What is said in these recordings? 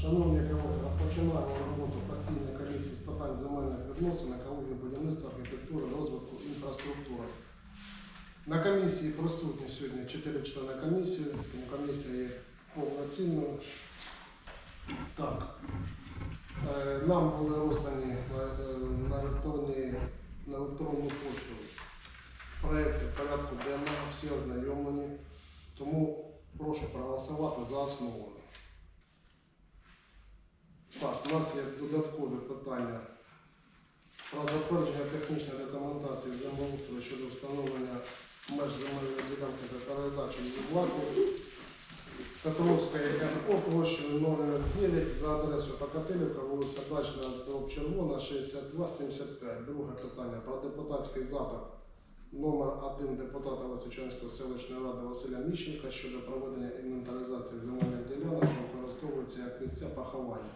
шановні колеги, розпочинаємо роботу постійної комісії з питань земельних відносин, екології, будівництва, архітектури, розвитку інфраструктури. На комісії присутні сьогодні 4 члени комісії, тому комісія є повноцінною. Так. Е, Нам були роздані на, е, на електронну пошту проекти порядку денного, всі ознайомлені. Тому прошу проголосувати за основу. Так, у нас є додаткові питання про затвердження технічної документації землеустрою щодо встановлення меж земельної ділянки та передачі її власність. Петровська ЯНО площею 09 за адресою Покатилівка, вулиця Дачна, дроб Червона, 6275. Друге питання про депутатський запит номер 1 депутата Васичанської селищної ради Василя Міщенка щодо проведення інвентаризації земельних ділянок, що використовуються як місця поховання.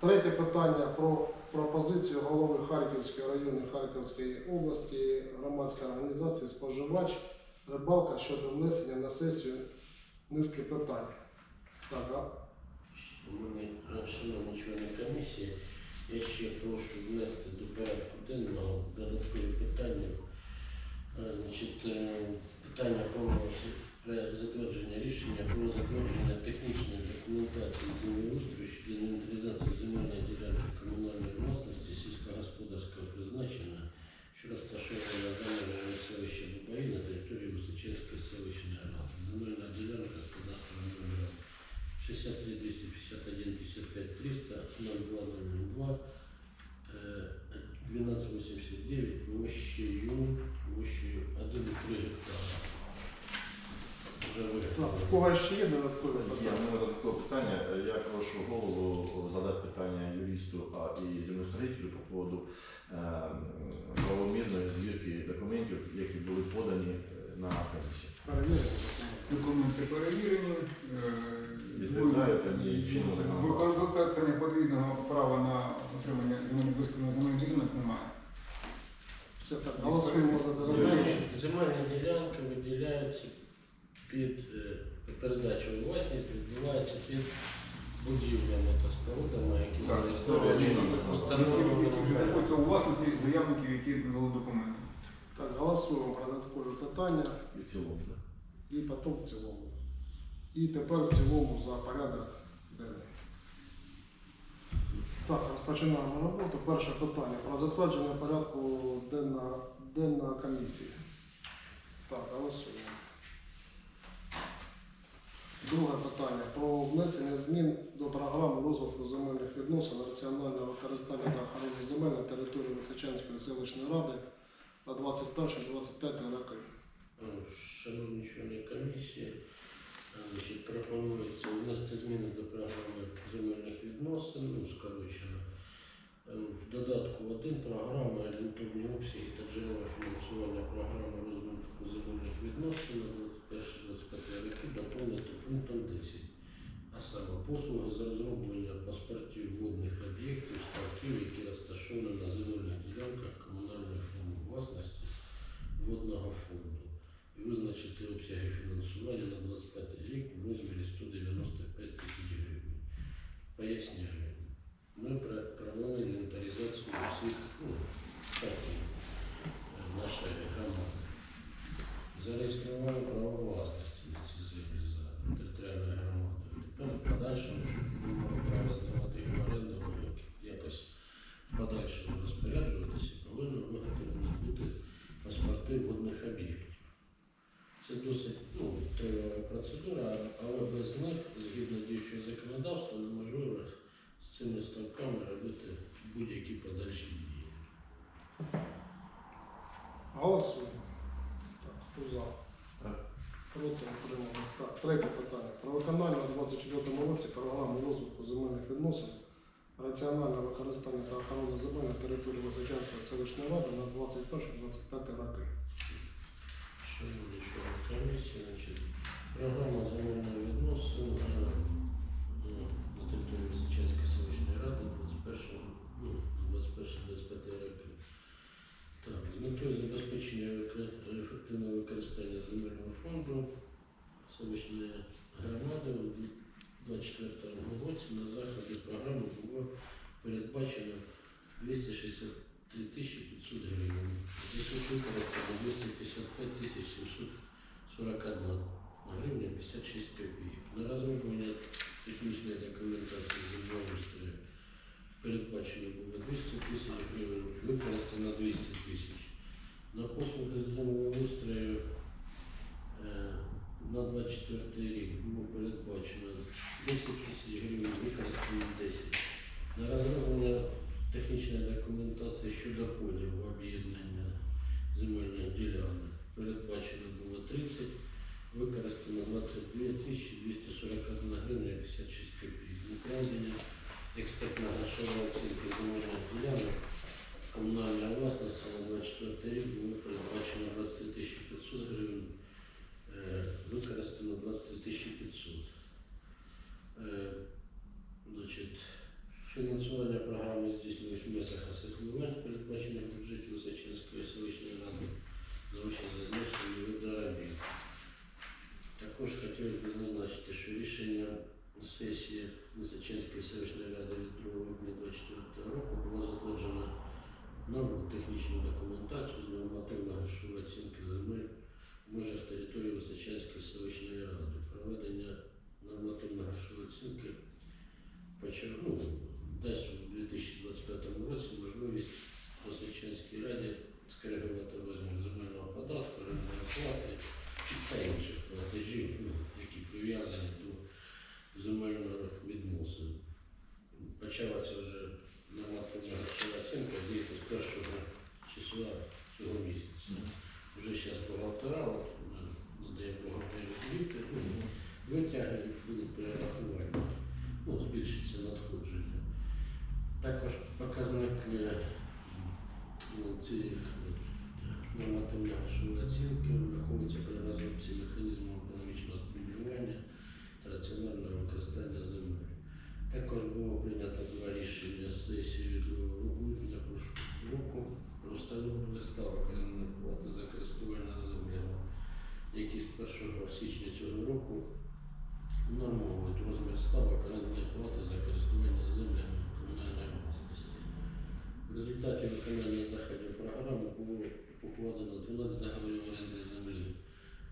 Третє питання про пропозицію голови Харківської районної Харківської області громадської організації споживач рибалка щодо внесення на сесію низки питань. Так, а? Шановні члени комісії, я ще прошу внести до порядку денного додаткові питання. Е, Значить, е, питання про затвердження рішення про затвердження технічної документації землеустрою щодо інвентаризації земельної ділянки комунальної власності сільськогосподарського призначення, що розташована за межами селища Бабаї на території Височинської селищної ради. Земельна ділянка з кадастровим номером 63 251 55 300 0202 е, 1289 площею площею 1,3 гектара. Вже Так, в кого ще є додаткові Є в питання? мене додаткове питання. Я прошу голову задати питання юристу а і землестроїтелю по поводу е, правомірної звірки документів, які були подані е, на комісію. Документи перевірені. е. Виконання подвійного права на отримання земельних земельних ділянок немає. Все так, голосуємо за додаткові. Земельні, ділянки виділяються під е, передачу власність, відбувається під будівлями та спорудами, які зареєстровані це Які вже знаходяться у власності заявників, які дали документи. Так, голосуємо про додаткові питання І цілому. І потім в цілому. І тепер в цілому за порядок денний. Так, розпочинаємо роботу. Перше питання про затвердження порядку денного комісії. Так, голосуємо. Друге питання про внесення змін до програми розвитку земельних відносин, раціонального використання та охорони земель на території Височанської селищної ради на 21-25 роки. Е, Шановні члени комісії, е, значить, пропонується внести зміни до програми земельних відносин, ну, скорочено. Е, В додатку 1 програми орієнтовні обсяги та джерела фінансування програми розвитку земельних відносин на 21-25 роки доповнити пунктом 10. А саме послуги з розроблення паспортів водних об'єктів, ставків, які розташовані на земельних ділянках комунальної форми власності водного фонду визначити обсяги фінансування на 25 рік в розмірі 195 тисяч гривень. Поясняю. Ми провели інвентаризацію всіх ну, е, нашої громади. Зареєстрували право власності на ці землі за територіальною громадою. Тепер в подальшому, щоб ми мали право здавати їх в оренду, якось в подальшому розпоряджуватися, повинні виготовлені бути паспорти водних об'єктів. Це досить ну, тривала процедура, але без них, згідно діючого законодавства, неможливо з цими ставками робити будь-які подальші дії. Голосуємо. Так, хто за? Так. Проти утримались. Так, третє питання. Про виконання у 24 році програми розвитку земельних відносин, раціональне використання та охорони земель на території Височанської селищної ради на 21-25 роки. Чоловічої комісії, значить, програма земельних відносин е, е, на території Лисичанської селищної ради 21, ну, 21-25 років. Так, з метою забезпечення ефективного використання земельного фонду селищної громади у 24 році на заході програми було передбачено 260. 3500 гривень. Якщо виплата до 255 тисяч 741 гривня 56 копійок. Наразі виповнення технічної документації з благоустрою передбачено було 200 тисяч гривень, використано 200 тисяч. На послуги з землеустрою на 24 рік було передбачено 10 тисяч гривень, використано 10. На розроблення технічної документації щодо поділу об'єднання земельних ділянок передбачено було 30, використано 22 241 гривня 56 копійок. Проведення експертна грошова оцінки земельних ділянок комунальної власності на 24 рік було передбачено 23 500 гривень, е, використано 23 500. Е, Значить, фінансування програми здійснювалось в межах асигнувань, передбачених в бюджеті Височинської селищної ради за зазначені види робіт. Також хотілося б зазначити, що рішення сесії Височинської селищної ради від 2 грудня 2024 року було затверджено нову технічну документацію з нормативно-грошової оцінки земель в межах території Височинської селищної ради. Проведення нормативно-грошової оцінки почав, ну, дасть у 2025 році можливість Височинській раді скоригувати розмір земельного податку, рентної плати та інших платежів, ну, які прив'язані до земельних відносин. Почалася вже нормативна грошова оцінка діяти з першого числа цього місяця. Вже зараз бухгалтера, от, ми надаємо бухгалтерію звіти, ну, витяги будуть перерахування, ну, збільшиться надходження. Також показник е, ну, цих нормативної грошової оцінки враховується при розробці механізму економічного стимулювання та раціонального використання земель. Також було прийнято два рішення сесії від 2 грудня прошлого року про встановлення ставок орендної плати за користування землями, які з 1 січня цього року нормують розмір ставок орендної плати за користування землями комунальної власності. В результаті виконання заходів програми було укладено 12 договорів оренди землі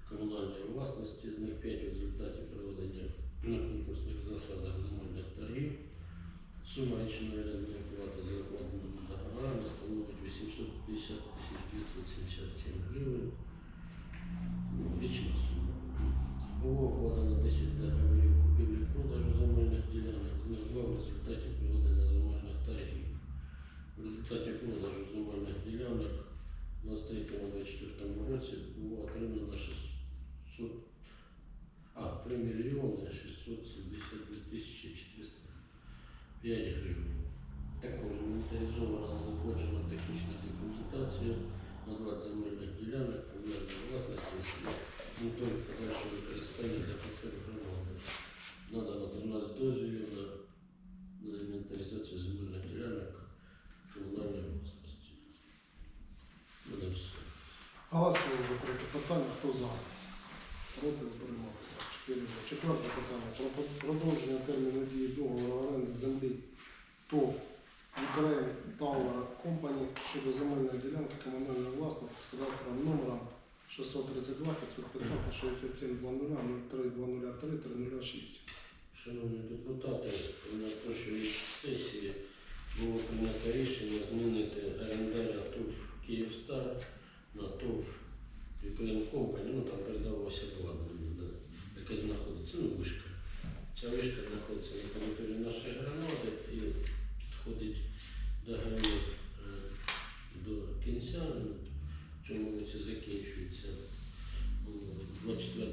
комунальної власності, з них 5 в результаті проведення на конкурсних засадах земельних торгів. Сума річної орендної плати за укладеними договорами становить 850 977 гривень. Ну, річна сума. Було укладено 10 договорів купівлі-продажу Четверте питання. Про продовження терміну дії договору оренди землі ТОВ Ukraine Tower Company щодо земельної ділянки комунальної власності з кадастровим номером 632 515 67 00 03 203 306. Шановні депутати, на прошлій сесії було прийнято рішення змінити орендаря ТОВ Київстар на ТОВ Ukraine Company, ну там передавалося обладнання, да, знаходиться, ну вишка. Ця вишка знаходиться на території нашої громади і підходить до е, до кінця, чому в цьому році закінчується у 24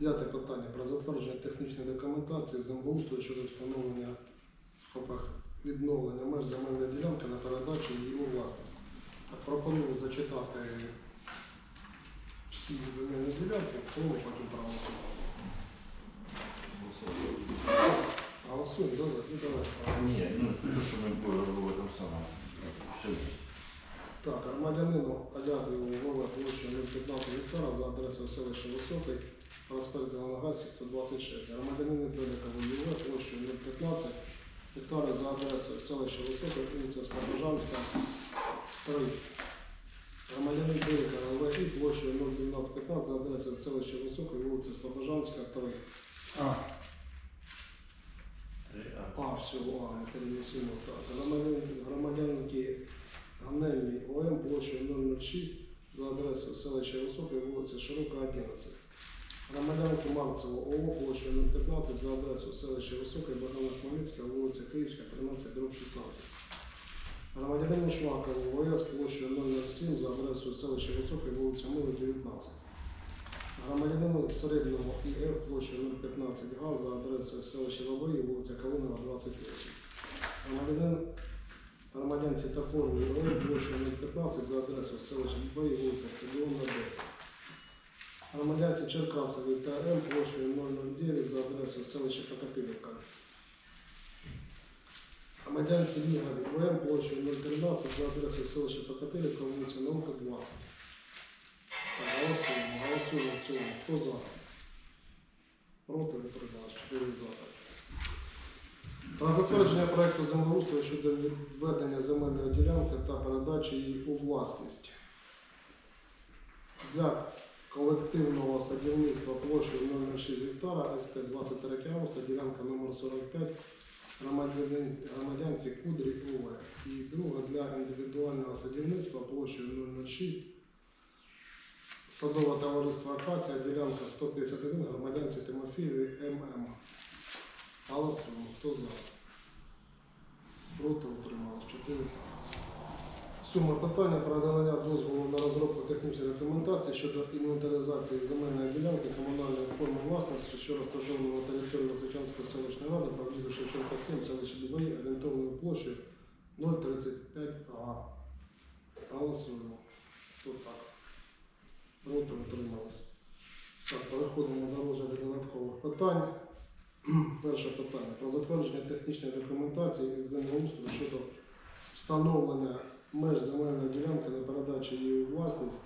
П'яте питання про затвердження технічної документації землеустрою щодо встановлення відновлення меж земельної ділянки на передачу її у власність. Пропоную зачитати всі земельні ділянки, в цілому потім проголосувати. Голосуємо, да, за? Ну, давай. Ні, ну що ми в этом самому. Все. Так, громадянину Алябію Вова площею 015 гектара за адресою селища Високий, проспект Зеленоградський, 126. Громадянину Белякову ЮВ площею 015 гектара за адресою селища Високий, вулиця Слобожанська, 3. Громадянин Белякова ЛВІ площею 01215 за адресою селища Високий, вулиця Слобожанська, 3. А, А, все, а, не перенесено. Так, громадян, громадянки Ганельній ОМ площею 006 за адресою селища Високе, вулиця Широка, 11. Громадянки Марцево ОО площею 015 за адресою селища Високе, Богдана Хмельницька, вулиця Київська, 13, дроб 16. Громадянину Швакову ОС площею 007 за адресою селища Високе, вулиця Миру, 19. Громадянину середньому ІР площею 015 га за адресою селища Бабої, вулиця Калинова, 28. Громадянин громадянці Топорної РО площею 015 за адресою селища Бабої, вулиця Стадіонна, 10. Громадянці Черкасові ТРМ площею 009 за адресою селища Покатилівка. Громадянці Віград ВМ площею 013 за адресою селища Покатилівка, вулиця Наука, 20. Голосуємо, голосуємо в цілому. Хто за? Проти не придалось. Чотири за. Про затвердження проекту землеустрою щодо відведення земельної ділянки та передачі її у власність. Для колективного садівництва площею 006 гектара СТ 23 августа, ділянка номер 45 громадянин- громадянці Кудрі ОВ. І друга для індивідуального садівництва площею 006 Садове товариство Акація, ділянка 151, громадянці Тимофієві ММ. Голосуємо. Хто за? Проти утрималось. 4. Сьоме питання про надання дозволу на розробку технічної документації щодо інвентаризації земельної ділянки комунальної форми власності, що розташована на території Лисичанської селищної ради, по вулиці Шевченка 7, селища Дубаї, орієнтовною площею 035 га. Голосуємо. Хто так? Проти утрималось. Так, переходимо до розгляду додаткових питань. Перше питання про затвердження технічної документації із землеустрою щодо встановлення меж земельної ділянки на передачу її у власність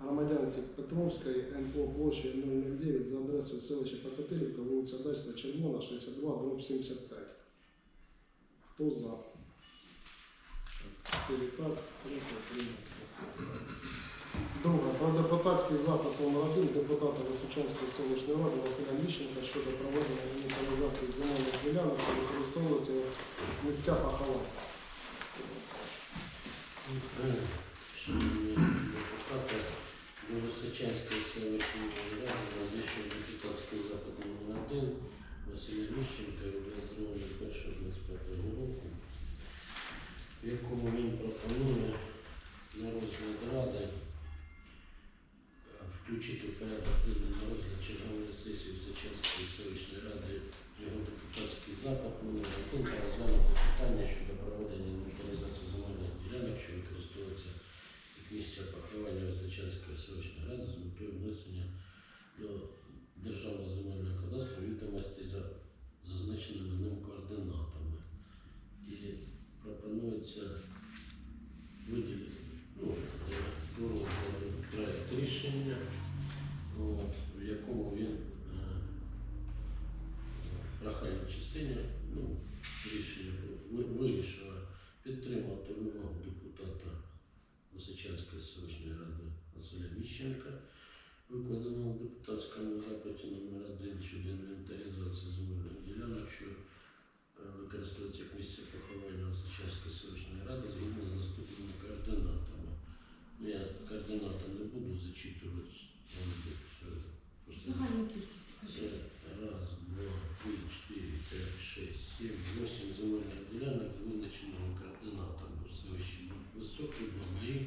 громадянці Петровської НПО площею 009 за адресою селища Покатилівка, вулиця Дачна, Червона, 62, дроб 75. Хто за? Чотири так, проти. Друге, про депутатський запит номер 1 депутата Височанської селищної ради Василя Міщенка щодо проведення інвентаризації земельних ділянок, що використовуються в місцях поховань. Депутати, до Височанської селищної ради надійшов депутатський запит номер 1 Василя Міщенка від 22.01.25 року, в якому він пропонує на ради включити в порядок денний на розгляд чергової сесії Височанської селищної ради його депутатський запит номер 1 та розглянути питання щодо проведення інвентаризації земельних ділянок, що використовуються як місця поховання Височанської селищної ради з метою внесення до Державного земельного кадастру відомості за зазначеними ним координатами. І пропонується виділити ну, проект рішення, от, в якому він прохальній частині ну, рішення вирішила підтримати вимогу депутата Височанської селищної ради Василя Міщенка, викладеного в депутатському запиті номер 1 щодо інвентаризації земельних ділянок, що е, використовується як місце поховання Височанської селищної ради згідно з наступними координатами. Ну, Я координати не буду зачитувати. е, Загальну кількість скажи. Раз, два, три, чотири, п'ять, шесть, сім, вісім земельних ділянок з визначеними координатами в селищі Високий, Бабаї,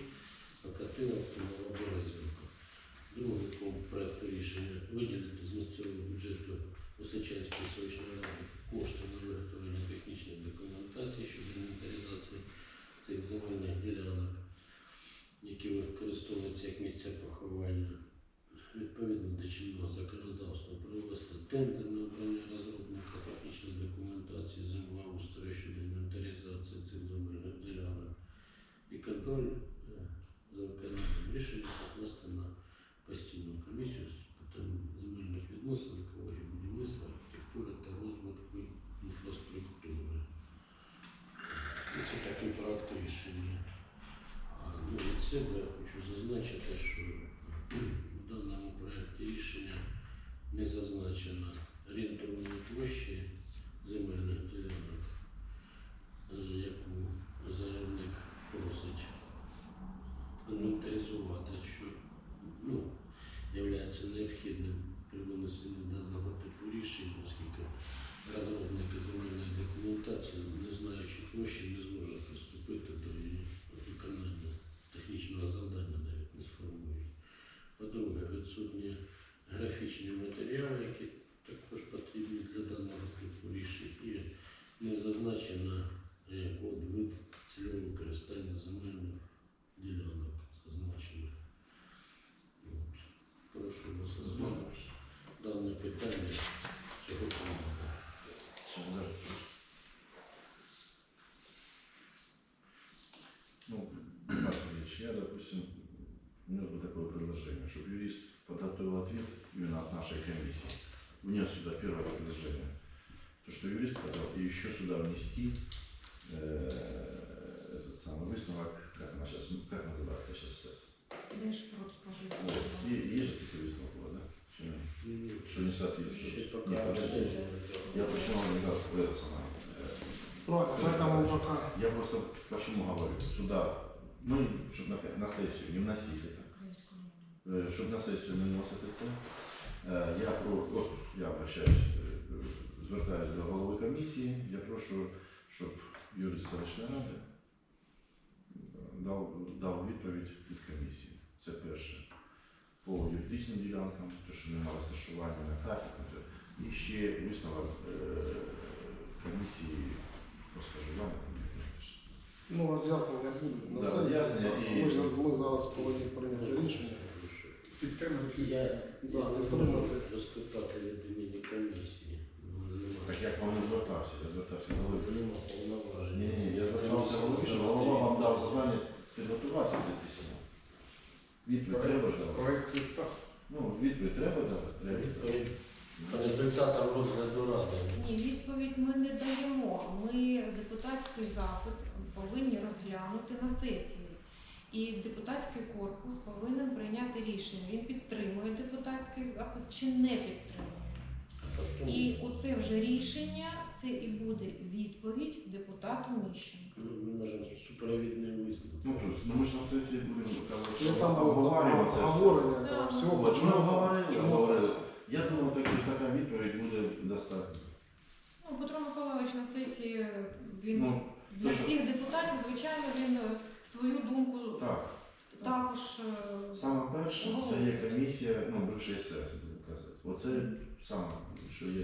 Покатиловка, Новоберезівка. Другий пункт проекту рішення виділити з місцевого бюджету Осичанської селищної ради кошти на виготовлення технічної документації щодо інвентаризації цих земельних ділянок, які використовуються як місця поховання. Відповідно до чинного законодавства провести тендер розробника технічної документації землеустрою щодо інвентаризації цих земельних ділянок і контроль е, за виконанням рішення покласти на постійну комісію з питань земельних відносин, екології, будівництва, архітектури та розвитку інфраструктури. І Це такий проект рішення. А, Ну, від себе я хочу зазначити, що в даному проєкті рішення не зазначено орієнтовної площі земельних ділянок, е, яку заявник просить інвентаризувати, що ну, є необхідним при винесенні даного типу рішень, оскільки розробники земельної документації, не знаючи площі, не зможуть приступити до її виконання технічного завдання, навіть не сформують. По-друге, відсутні графічні матеріали, які також потрібні для даного типу рішень, не зазначено код вид цільового використання земельних ділянок зазначених. От. Прошу вас розглянути дане питання цього пункту. Ну, я, допустим, у меня такое предложение, чтобы юрист подготовил ответ именно от нашей комиссии, внес сюда первое предложение. То, что юрист сказал, и еще сюда внести э, этот самый выставок, как она сейчас, как называется сейчас СЭС? Вот. И, есть же такой выставок, да? Что не- Ні, Что не Ще соответствует. поки Не, подожди. не Я почему не дал это самое. э, Правильно, поэтому пока Я просто почему говорю, сюда, ну, чтобы на, на сессию не вносить это, Э, чтобы на сессию не вносити це. Е, Я про от я обращаюсь, е, звертаюсь до голови комісії. Я прошу, щоб юрист селищної ради дав, дав відповідь від комісії. Це перше. По юридичним ділянкам, то що немає розташування на карті, тобто, і ще висновок е, комісії по скажуванню. ну, роз'яснення буде на Да, сесії. роз'яснення і- Ми, зараз- ми зараз повинні прийняти рішення. Я, я не можу виступати від комісії. Так як вам не звертався, я звертався до голови. Нема повноважень. Ні, ні, я звертався голові, що голова вам дав завдання підготуватися до письма. Відповідь треба давати. Проект листа. Ну, відповідь треба давати. Треба. По результатам розгляду ради. Ні, відповідь ми не даємо. Ми депутатський запит повинні розглянути на сесії. І депутатський корпус повинен прийняти рішення. Він підтримує депутатський запит чи не підтримує. А І оце вже рішення, це і буде відповідь депутату Міщенка. ну, ми можемо супровідний висновок. Ну, то есть, ну ми ж на сесії будемо казати, Ну, що там обговорювати це все. обговорення там От, всього. Ми говорили, чому- говорили. Я думаю, так, така відповідь буде достатньо. Ну, Петро Миколаївич на сесії він Ну, для то що? всіх депутатів, звичайно, він е, свою думку так. також. е, Саме перше, це є комісія, ну, бивший СС, буду казати. Оце саме, що є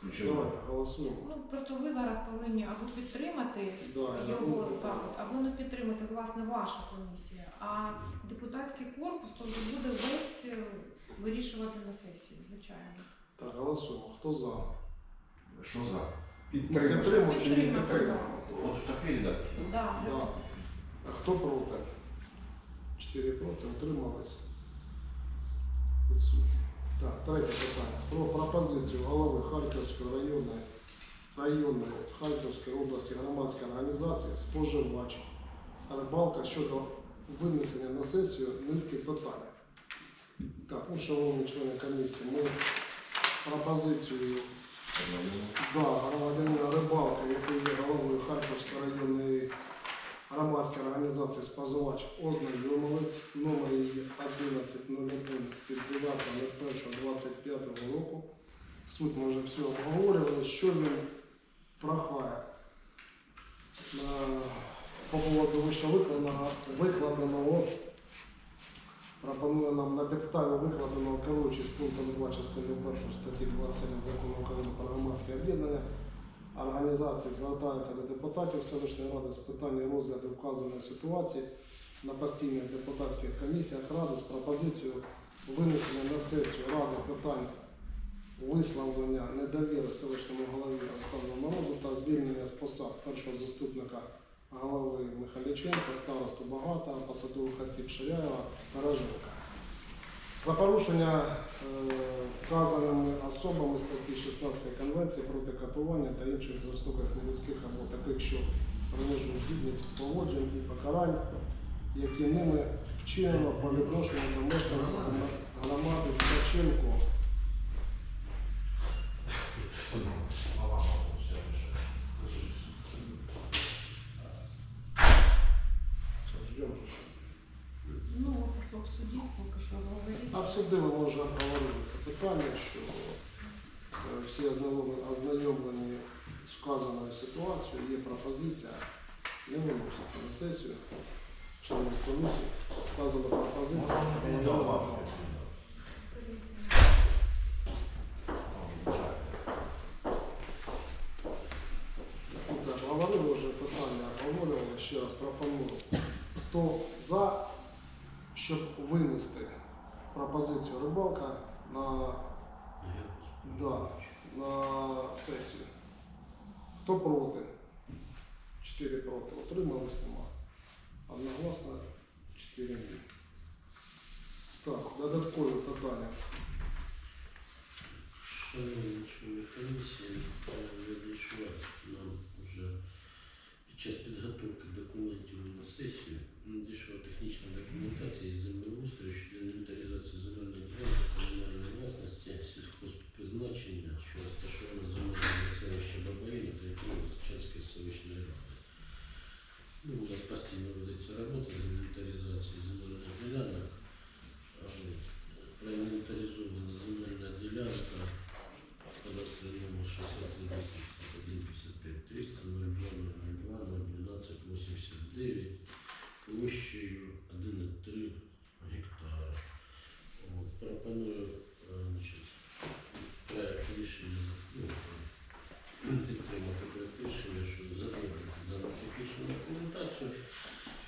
ключове. Давайте голосуємо. Ну просто ви зараз повинні або підтримати Да, я його думаю, запит, або не підтримати власне ваша комісія. А депутатський корпус то вже буде весь е, вирішувати на сесії, звичайно. Так, голосуємо. Хто за? Що за? Підтримати. Підтримати Підтримати підтримати? От в такій редакції. Да. Да. А хто проти? Чотири проти. Відсутні. Так, третє питання. Про пропозицію голови Харківської районної, районної Харківської області громадської організації споживач рибалка щодо винесення на сесію низки питань. Так, ну, шановні члени комісії, ми пропозицію Да, громадянина Рибалка, який є головою Харківської районної організації споживач ознайомились. Номер її 1101 від 9.01.25 року. Суть ми вже все обговорювали. Що він прохає на, по поводу вище викладеного пропонує нам на підставі викладеного керуючись пунктом 2 частини 1 статті 27 закону України про громадське об'єднання організації звертаються до депутатів селищної ради з питання розгляду вказаної ситуації на постійних депутатських комісіях ради з пропозицією винесення на сесію ради питань висловлення недовіри селищному голові Олександру Морозу та звільнення з посад першого заступника голови Михайліченка, старосту Багата, посадових осіб Ширяєва та Роженка. За порушення е, вказаними особами статті 16 Конвенції проти катування та інших жорстоких нелюдських або таких, що принижують гідність поводжень і покарань, які ними вчинено по відношенню до мешканців громади Ткаченко Ждем же. Ну, в суді поки що говорить. Обсудили, ми вже обговорили це питання, що е, всі ознайомлені з вказаною ситуацією, є пропозиція не виносити на сесію членів комісії. Вказана пропозиція. Ну, да, важко. Це обговорили вже питання, обговорювали, ще раз пропоную. Хто за, щоб винести пропозицію рибалка на Да, на сесію. Хто проти? Чотири проти. Отримались нема. Одногласно 4 ні. Так, додаткові питання. Шановні члени комісії, надійшла нам вже під час підготовки документів на сесію надійшла технічна документація із землеустрою щодо інвентаризації земельної ділянки комунальної власності сільхозпризначення, що розташована за межами селища Бабаїна та якого Сичанської селищної ради. Ну, у нас постійно ведеться робота з інвентаризації земельних ділянок. А от Проінвентаризована земельна ділянка кадастровый номер 61 пропоную е, значить, проект рішення ну, підтримати проект рішення, що затвердити дану технічну документацію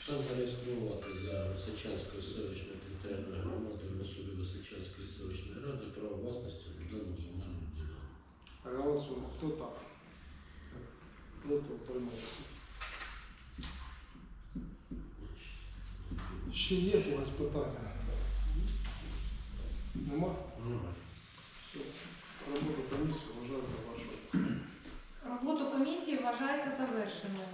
та зареєструвати за Височанською селищною територіальною громадою в особі Височанської селищної ради право власності на дану земельну ділянку. Голосуємо. Хто так? Проти утримався. Ще є у вас питання? Нема? Все. Роботу комісії вважаю завершеною. Роботу комісії вважається завершеною.